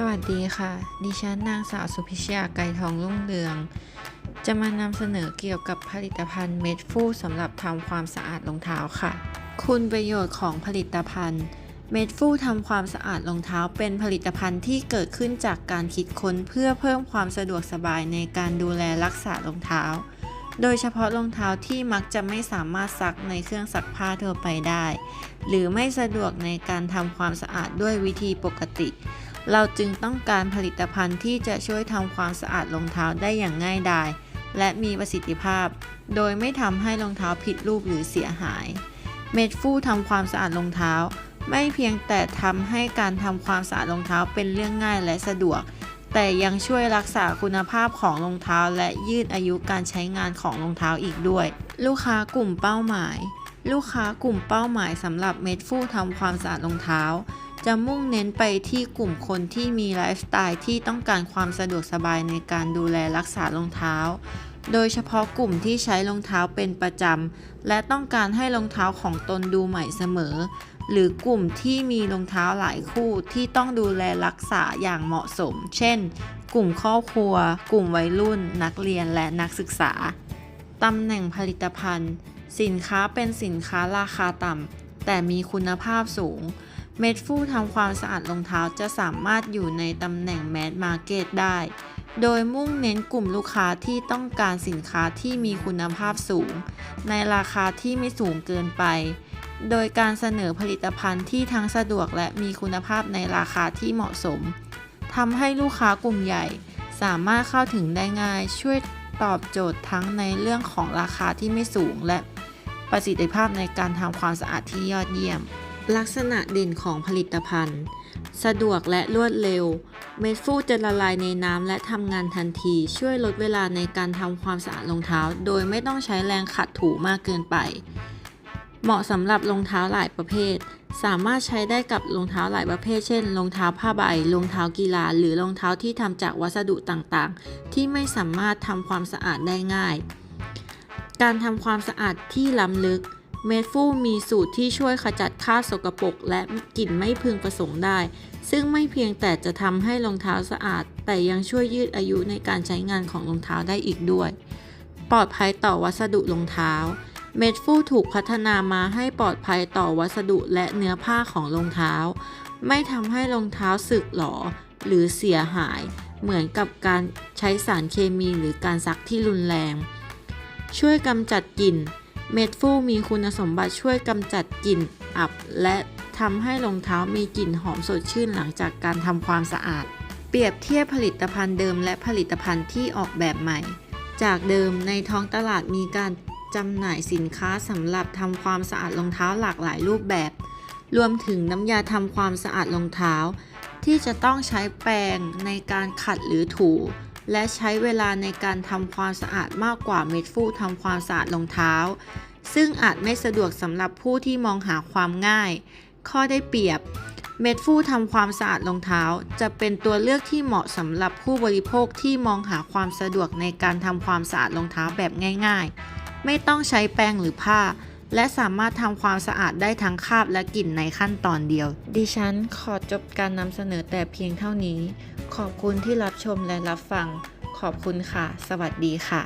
สวัสดีค่ะ ดิฉันนางสาวสุพิชยาไกรทองรุ่งเรือง จะมานำเสนอเกี่ยวกับผลิตภัณฑ์เม็ดฟูสำหรับทำความสะอาดรองเท้าค่ะ คุณประโยชน์ของผลิตภัณฑ์ เม็ดฟูทำความสะอาดรองเท้า เป็นผลิตภัณฑ์ที่เกิดขึ้นจากการคิดค้นเพื่อเพิ่มความสะดวกสบายในการดูแลรักษารองเท้า โดยเฉพาะรองเท้าที่มักจะไม่สามารถซักในเครื่องซักผ้าทั่วไปได้ หรือไม่สะดวกในการทำความสะอาดด้วยวิธีปกติ เราจึงต้องการผลิตภัณฑ์ที่จะช่วยทำความสะอาดรองเท้าได้อย่างง่ายดาย และมีประสิทธิภาพ โดยไม่ทำให้รองเท้าผิดรูปหรือเสียหาย เม็ดฟูทำความสะอาดรองเท้า ไม่เพียงแต่ทำให้การทำความสะอาดรองเท้าเป็นเรื่องง่ายและสะดวก แต่ยังช่วยรักษาคุณภาพของรองเท้า และยืดอายุการใช้งานของรองเท้าอีกด้วย ลูกค้ากลุ่มเป้าหมาย ลูกค้ากลุ่มเป้าหมายสำหรับเม็ดฟูทำความสะอาดรองเท้า จะมุ่งเน้นไปที่กลุ่มคนที่มีไลฟ์สไตล์ที่ต้องการความสะดวกสบายในการดูแลรักษารองเท้า โดยเฉพาะกลุ่มที่ใช้รองเท้าเป็นประจำ และต้องการให้รองเท้าของตนดูใหม่เสมอ หรือกลุ่มที่มีรองเท้าหลายคู่ที่ต้องดูแลรักษาอย่างเหมาะสม เช่น กลุ่มครอบครัว กลุ่มวัยรุ่น นักเรียนและนักศึกษา ตำแหน่งผลิตภัณฑ์ สินค้าเป็นสินค้าราคาต่ำแต่มีคุณภาพสูง เม็ดฟูทำความสะอาดรองเท้าจะสามารถอยู่ในตำแหน่งแมสมาร์เก็ตได้ โดยมุ่งเน้นกลุ่มลูกค้าที่ต้องการสินค้าที่มีคุณภาพสูง ในราคาที่ไม่สูงเกินไป โดยการเสนอผลิตภัณฑ์ที่ทั้งสะดวกและมีคุณภาพในราคาที่เหมาะสมทำให้ลูกค้ากลุ่มใหญ่ สามารถเข้าถึงได้ง่าย ช่วยตอบโจทย์ทั้งในเรื่องของราคาที่ไม่สูงและประสิทธิภาพในการทำความสะอาดที่ยอดเยี่ยม ลักษณะเด่นของผลิตภัณฑ์ สะดวกและรวดเร็ว เม็ดฟูจะละลายในน้ำและทำงานทันที ช่วยลดเวลาในการทำความสะอาดรองเท้า โดยไม่ต้องใช้แรงขัดถูมากเกินไป เหมาะสำหรับรองเท้าหลายประเภท สามารถใช้ได้กับรองเท้าหลายประเภท เช่น รองเท้าผ้าใบ รองเท้ากีฬา หรือรองเท้าที่ทำจากวัสดุต่างๆ ที่ไม่สามารถทำความสะอาดได้ง่าย การทำความสะอาดที่ล้ำลึก เมดฟูมีสูตรที่ช่วยขจัดคราบสกปรกและกลิ่นไม่พึงประสงค์ได้ ซึ่งไม่เพียงแต่จะทำให้รองเท้าสะอาด แต่ยังช่วยยืดอายุในการใช้งานของรองเท้าได้อีกด้วย ปลอดภัยต่อวัสดุรองเท้า เมดฟูถูกพัฒนามาให้ปลอดภัยต่อวัสดุและเนื้อผ้าของรองเท้า ไม่ทำให้รองเท้าสึกหรอหรือเสียหาย เหมือนกับการใช้สารเคมีหรือการซักที่รุนแรง ช่วยกำจัดกลิ่น เม็ดฟูมีคุณสมบัติช่วยกำจัดกลิ่นอับ และทำให้รองเท้ามีกลิ่นหอมสดชื่นหลังจากการทำความสะอาด เปรียบเทียบผลิตภัณฑ์เดิมและผลิตภัณฑ์ที่ออกแบบใหม่ จากเดิมในท้องตลาดมีการจำหน่ายสินค้าสำหรับทำความสะอาดรองเท้าหลากหลายรูปแบบ รวมถึงน้ำยาทำความสะอาดรองเท้า ที่จะต้องใช้แปรงในการขัดหรือถู และใช้เวลาในการทำความสะอาดมากกว่าเม็ดฟูทำความสะอาดรองเท้า ซึ่งอาจไม่สะดวกสำหรับผู้ที่มองหาความง่าย ข้อได้เปรียบ เม็ดฟูทำความสะอาดรองเท้า จะเป็นตัวเลือกที่เหมาะสำหรับผู้บริโภคที่มองหาความสะดวกในการทำความสะอาดรองเท้าแบบง่าย ๆ ไม่ต้องใช้แปรงหรือผ้า และสามารถทำความสะอาดได้ทั้งคราบและกลิ่นในขั้นตอนเดียว ดิฉันขอจบการนำเสนอแต่เพียงเท่านี้ ขอบคุณที่รับชมและรับฟัง ขอบคุณค่ะ สวัสดีค่ะ